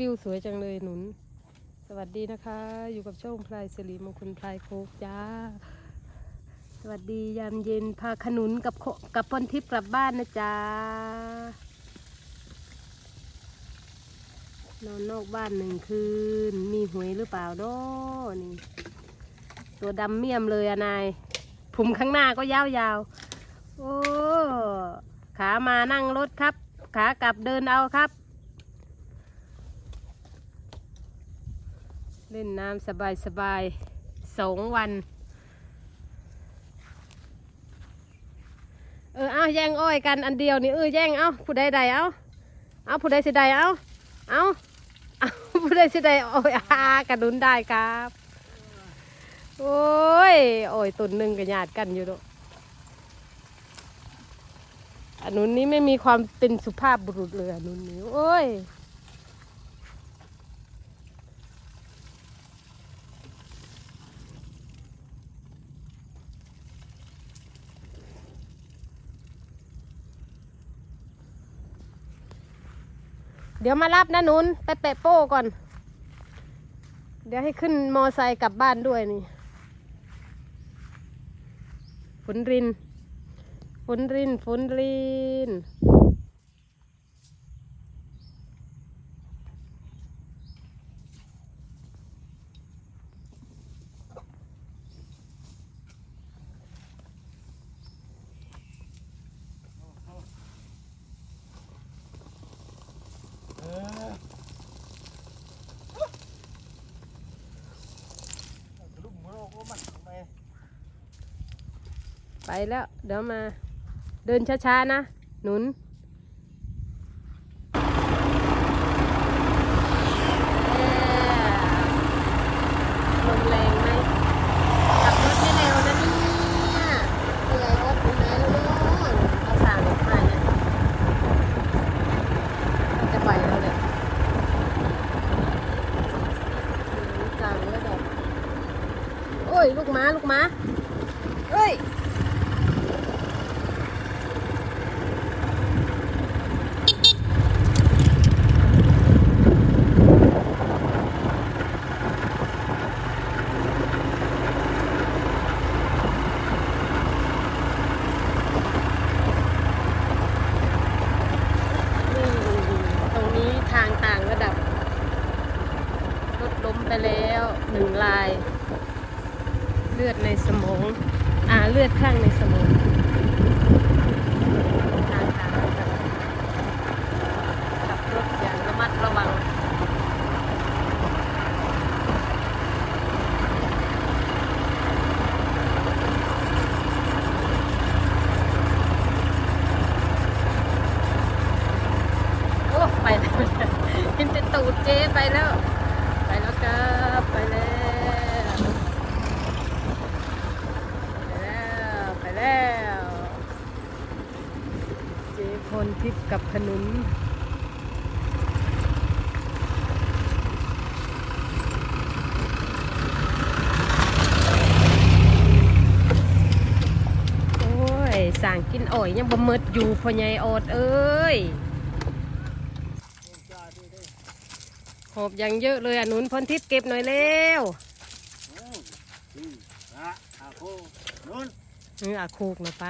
วิวสวยจังเลยหนุน สวัสดีนะคะ อยู่กับช่องพลายสิริมงคลพลายโคกจ้า สวัสดียามเย็นพาขนุนกับโคกับพนทิพย์กลับบ้านนะจ๊ะนอนนอกบ้านหนึ่งคืน มีหวยหรือเปล่าเนาะนี่ ตัวดำเมี่ยมเลยอะนายผมข้างหน้าก็ยาวๆ โอ้ ขามานั่งรถครับ ขากลับเดินเอาครับ เล่นน้ำสบายสบายๆสองวัน เออเอาแย่งอ้อยกันอันเดียวนี่เออแย่งเอาผู้ใดใดเอาเอาผู้ใดสิใดเอาเอาเอาผู้ใดสิใดโอ้ยอากระดุนได้ครับ โอ้ยโอ้ยตุนหนึ่งกับญาติกันอยู่เนอะอันนู้นนี้ไม่มีความเป็นสุภาพบุรุษเลยอันนู้นนี้โอ้ย เดี๋ยวมารับนะนุนไปแปะโป้ก่อน เดี๋ยวให้ขึ้นมอไซค์กลับบ้านด้วยนี่ฝนรินฝนรินฝนริน ลุกหัวเราะก็มันทำไม ไปแล้ว เดี๋ยวมาเดินช้าๆนะ หนุนลมแรงไหมขับรถไม่เร็วนะนี่ขยายรถอยู่ไหนแล้วเนาะเอาสางออกมาเนี่ยจะไปแล้วเนี่ยกลางแล้วดอกโอ้ย ลูกม้า ลูกม้าเอ้ย นี่ตรงนี้ทางต่างระดับ รถล้มไปแล้วหนึ่งลาย เลือดในสมอง อ่าเลือดข้างในสมองทางต่างระดับขับรถอย่างระมัดระวัง โอ้ไปแล้วเห็นแต่ตูดเจ๊ไปแล้ว ไปแล้วครับไปแล้วไปแล้วไปแล้ว เจ๊พลทิพย์กับขนุนโอ้ยสั่งกินอ่อยยังบ่หมดอยู่พ่อใหญ่อดเอ้ยจ้าด้วยด้วยหอบอย่างเยอะเลยอะหนุนพลทิพย์เก็บหน่อยเร็วโอ้อืมอะอาโคนุ่นเอออาคูกหน่อยไป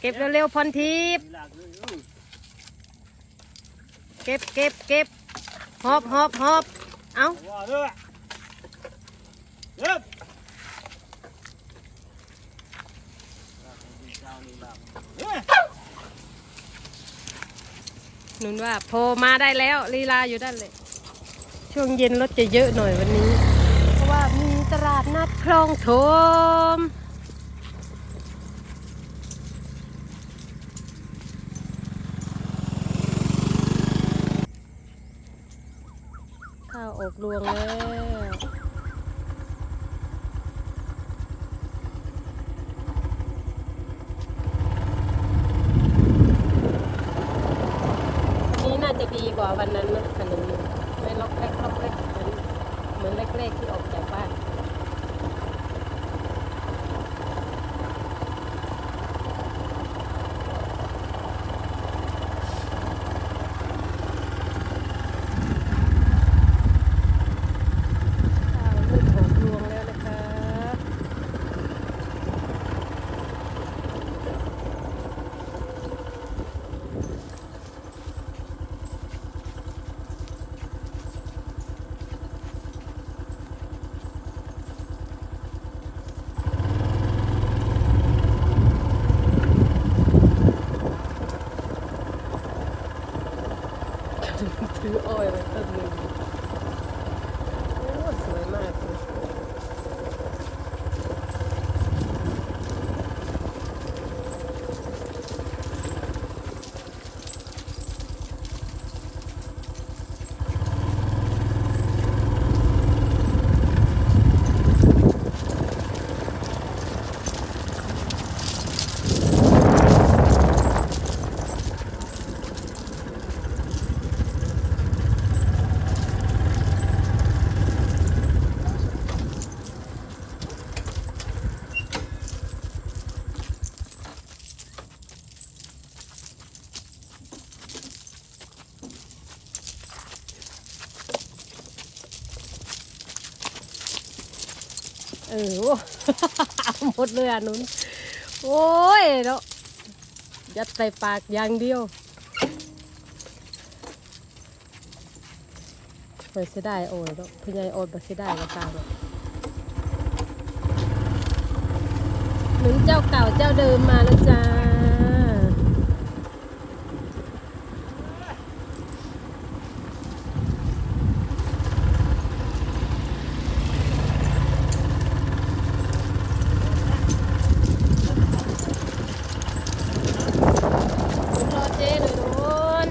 เก็บไปเก็บเก็บเร็วๆพลทิพย์มีหลากเลยเออเก็บเก็บเก็บหอบหอบหอบเอาว่าเด้อเก็บเฮ้ยหนุนว่าโพมาได้แล้วลีลาอยู่ด้านเลยช่วงเย็นรถจะเยอะหน่อยวันนี้ เพราะว่ามีตลาดนัดคลองโถม ข้าวอกรวงแล้วนี่น่าจะดีกว่าวันนั้นนะขนมไม่ล็อกเล็กล็อกเล็กเหมือนเหมือนแรกๆที่ออกจากบ้าน โถืออ้อยไว้ต้นหนึ่งโอ้สวยมากเลย เอออหมดเลยอะนุนโอ้ยเนาะยัดใส่ปากอย่างเดียวเปิดเสียได้โอ้ยเนาะพี่ใหญ่โอ้ยเปิดเสียได้ก็ตามเนาะหนุนเจ้าเก่าเจ้าเดิมมาแล้วจ้า รอเจ๊หน่อยนุน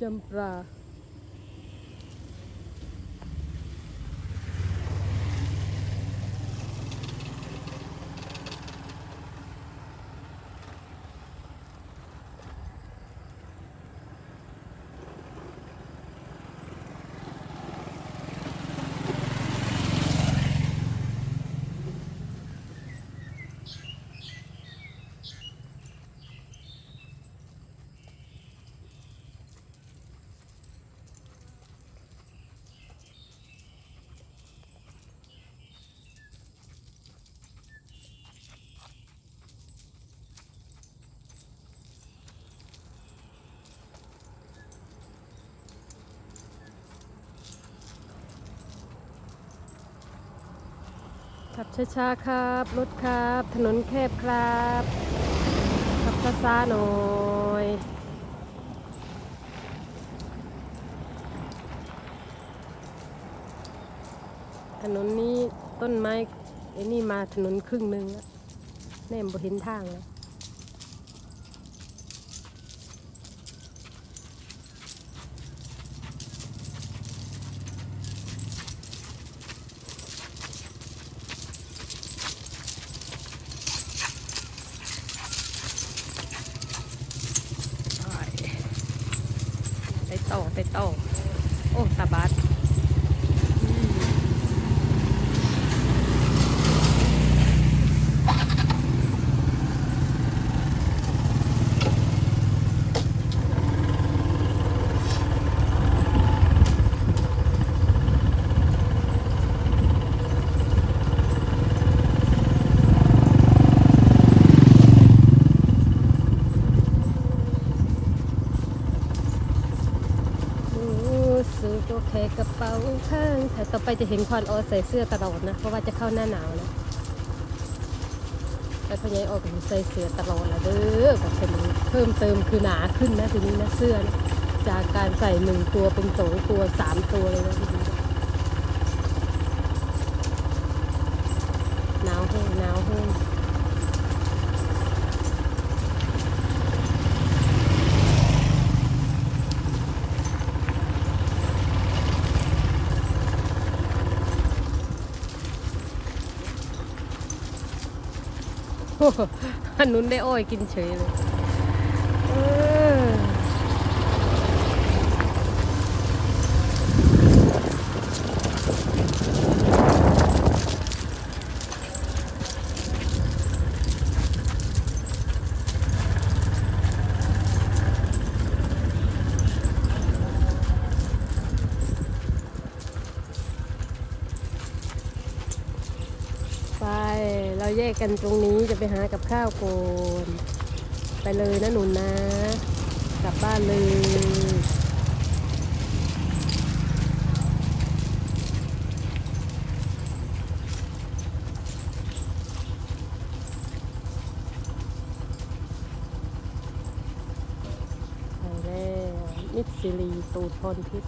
จำปลา ขับช้าๆครับ รถครับ ถนนแคบครับ ขับช้าๆหน่อยถนนนี้ต้นไม้ไอ้นี่มาถนนครึ่งหนึ่งแล้วแน่มบ่เห็นทางแล้ว ไปต่อไปต่อ โอ้ตาบัดอืมรู้สึกโอเคกระเป๋า ข้างแต่ต่อไปจะเห็นควันออใส่เสื้อตลอดนะ เพราะว่าจะเข้าหน้าหนาวแล้วแต่พยัยออกใส่เสื้อตลอดละเด้อแบบเป็นเพิ่มเติมคือหนาขึ้นนะทีนี้นะเสื้อนะจากการใส่หนึ่งตัวเป็นสองตัวสามตัวเลยนะทีนี้หนาวแห้งหนาวแห้ง อันนู้นได้อ้อยกินเฉยเลย กันตรงนี้จะไปหากับข้าวโกนไปเลยนะหนุนนะ กลับบ้านเลยมิตรศิลีตูทอนพิษ